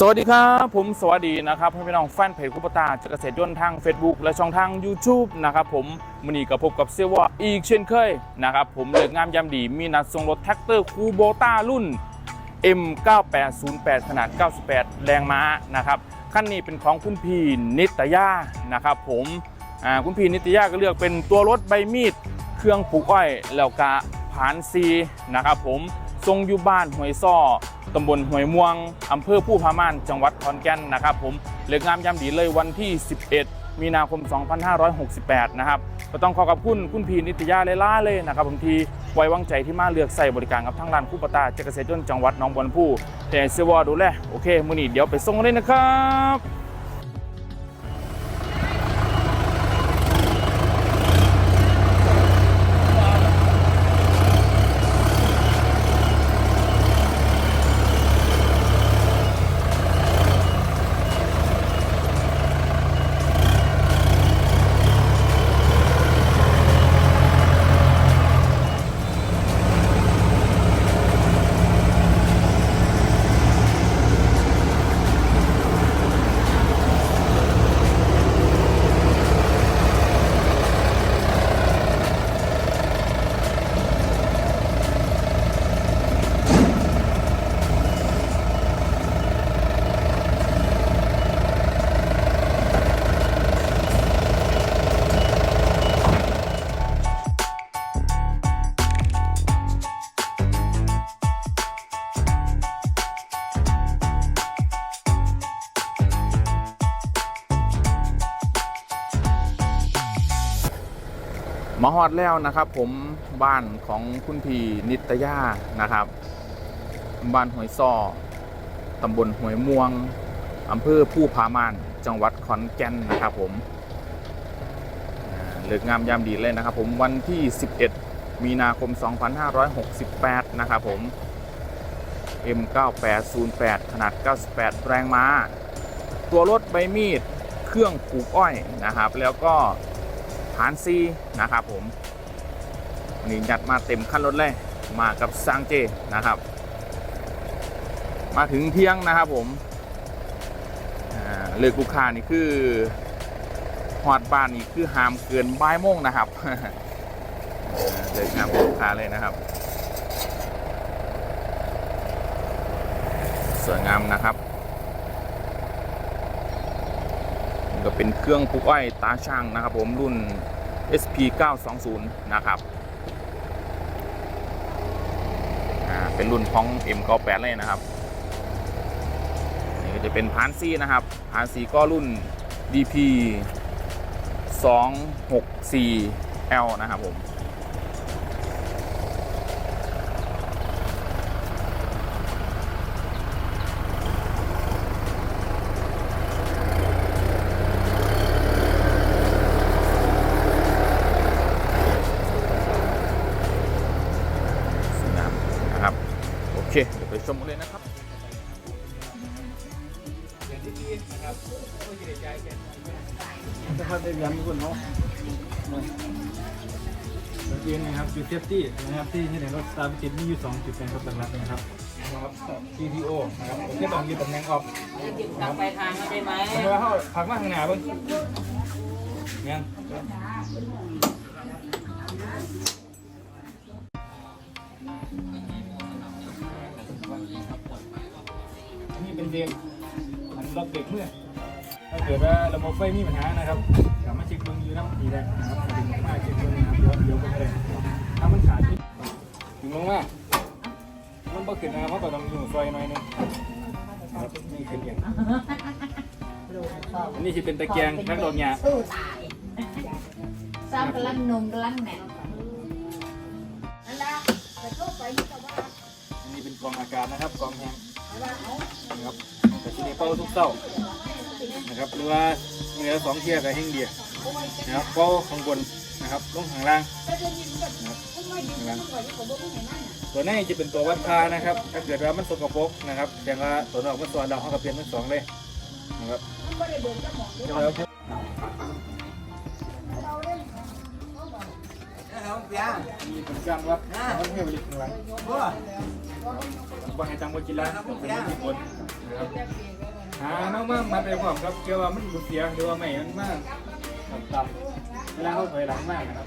สวัสดีครับ ผมสวัสดีนะครับพี่น้องแฟนเพจคุปตาจากเกษตรยนต์ทาง Facebook และช่องทาง YouTube นะครับผมมือนี้กับพบกับเซว่าอีกเช่นเคยนะครับผมเลิกงามยามดี มีนัดส่งรถแท็กเตอร์คูโบต้ารุ่น M9808 ขนาด 98 แรงม้านะครับคันนี้เป็นของคุณพีนิตยานะครับผมคุณพีนิตยาก็เลือกเป็นตัวรถใบมีด เครื่องปลูกอ้อยแล้วก็ผานซีนะครับผมทรงอยู่บ้านห้วยซ้อ ตำบลห้วยม่วงอำเภอผู้พาม่านจังหวัดขอนแก่นนะครับผมเลือกงามยามดีเลยวันที่ 11 มีนาคม 2568 นะครับก็ต้องขอขอบคุณคุณพีนิตยาเลล่าเลยนะครับผมทีไว้วางใจที่มาเลือกใส่บริการกับทางร้านคู่ปตาเจกษตรยนจังหวัดหนองบัวลำพูแต่เซวอดูแลโอเคมือนี้เดี๋ยวไปส่งเลยนะครับ มาฮอดแล้วนะครับผมบ้านของคุณพี่นิตยานะครับ บ้านห้วยซ้อตำบลห้วยม่วงอำเภอผู้พามานจังหวัดขอนแก่นนะครับผมเลิกงามยามดีเลยนะครับผมวันที่ 11 มีนาคม 2568 นะครับผม M9808 ขนาด 98 แรงม้า ตัวรถใบมีด เครื่องปลูกอ้อยนะครับ แล้วก็ ฐานซีนะครับผมนี่ยัดมาเต็มคันรถเลยมากับซางเจนะครับ มาถึงเที่ยงนะครับผมเลือกลูกค้านี่คือหอดบ้านนี่คือหามเกินบ่ายโมงนะครับเลือกงามลูกค้าเลยนะครับสวยงามนะครับ นี่ ก็เป็นเครื่องปลูกอ้อยตาช่างนะครับผมรุ่น SP 920นะครับอ่าเป็นรุ่นของ M98 เลยนะครับนี่ก็จะเป็นพานซีนะครับพานซีก็รุ่น DP 264L นะครับผม สวยงามนะครับ โอเค เดี๋ยวไป ชมกันเลยนะครับจะพัดได้ย้ำคนเขาเมื่อกี้นะครับจุดเซฟตี้นะครับที่ที่ในรถสตาร์ทติดมีอยู่สองจุดเป็นครับหลักๆนะครับนะครับ GTO นะครับผมจะต้องยืนตำแหน่งออฟกลับไปทางนั้นได้ไหมผมว่าเขาผักมาข้างหน้าเพิ่งเนี่ยอั เป็นเบรกอันล็อกเบรกเมื่อถ้าเกิดว่าระบบไฟมีปัญหานะครับสามารถเช็คเบิ้งอยู่น้ำดีได้นะครับดึงมาเช็คเบิ้งนะครับเดี๋ยวเดี๋ยวก็ได้ถ้ามันขาดนิดถึงลงมามันบ่ขึ้นนะครับเพราะต้องอยู่ซอยหน่อยนึงครับนี่ขึ้นเองอันนี้จะเป็นตะแกรงนักดอกหญ้าสู้ตายสร้างกำลังนมกำลังแหน่นั่นแหละแต่เข้าไปนี่ก็ว่าอันนี้เป็นกล่องอากาศนะครับกล่องแห้ง นะครับแต่ที่นี่เป้าทุกเต้านะครับหรือว่าเหลือสองเทียร์กับแห้งเดียวนะครับเป้าข้างบนนะครับลงข้างล่างนะครับข้างล่างตัวนี้จะเป็นตัววัดค่านะครับ ถ้าเกิดว่ามันสกปรกนะครับแต่ว่าตัวนอกมันส่วนเราเขาก็เปลี่ยนทั้งสองเลยนะครับเดี๋ยวเรามีผลการวัดวัดเทวลิตข้างหลังว่าให้ตังบกินแล้วผมเป็นคนคนนะครับหาน้องมามาไปพร้อมครับเกี่ยวว่ามันบุเสียหรือว่าไม่มันมากต่ำๆเวลาเขาถอยหลังมากนะครับ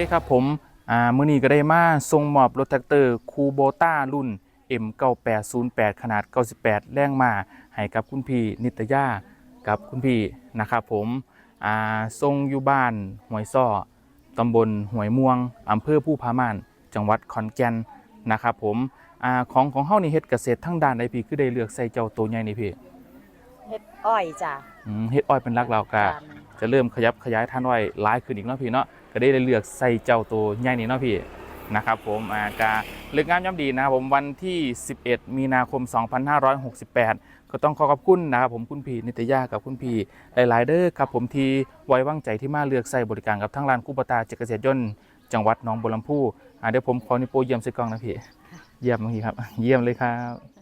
เคครับผมอ่ามื้อนี้ก็ได้มาส่งมอบรถแท็กเตอร์คูโบต้ารุ่น M9808 ขนาด 98 แรงมาให้กับคุณพี่นิตยากับคุณพี่นะครับผมอ่าส่งอยู่บ้านห้วยซ้อตำบลห้วยม่วงอำเภอผู้พามาน จังหวัดขอนแก่นนะครับผมอาของของเฮานี่เฮ็ดเกษตรทั้งด้านใดพี่คือได้เลือกใส่เจ้าตัวใหญ่นี่พี่เฮ็ดอ้อยจ้ะอืมเฮ็ดอ้อยเป็นหลักแล้วก็จะเริ่มขยับขยายท่านไว้หลายขึ้นอีกเนาะพี่เนาะ ก็ได้เลือกใส่เจ้าตัวใหญ่นี่เนาะพี่นะครับผมอากาเลือกงามย่ำดีนะครับผมวันที่ 11 มีนาคม 2568 ก็ต้องขอขอบคุณนะครับผมคุณพี่นิตยากับคุณพี่หลายๆเด้อครับผมที่ไว้วางใจที่มาเลือกใส่บริการกับทั้งร้านคู่ปตาเจดเกษตรยนต์จังหวัดหนองบัวลำพูอ่าเดี๋ยวผมขอนิโปเยี่ยมส่กองนะพี่เยี่ยมเมื่อกี้ครับ เยี่ยมเลยครับ